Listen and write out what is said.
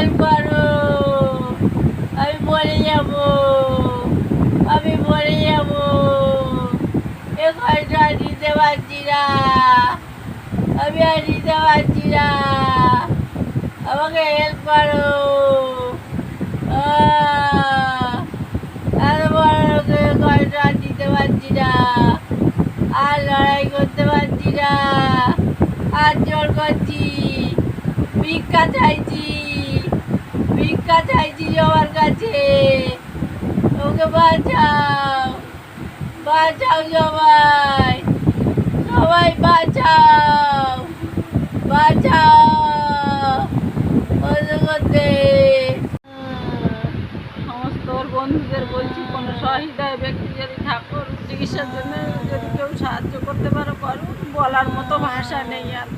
Help করো আমি মরে যাব আমি মরে যাব এ ঘরটা নিতে পারছি না আমি আর নিতে পারছি না আমাকে হেল্প করো এত বড় লোকের ঘরটা নিতে পারছি না আর লড়াই করতে পারছি না আর জোর করছি ভিক্ষা চাইছি কাছে। ওকে বাঁচাও বাঁচাও সবাই সবাই বাঁচাও বাঁচাও। করতে সমস্ত বন্ধুদের বলছি, কোনো সহৃদয় ব্যক্তি যদি ঠাকুর চিকিৎসার জন্য যদি কেউ সাহায্য করতে পারো করো বলার মতো ভাষা নেই আর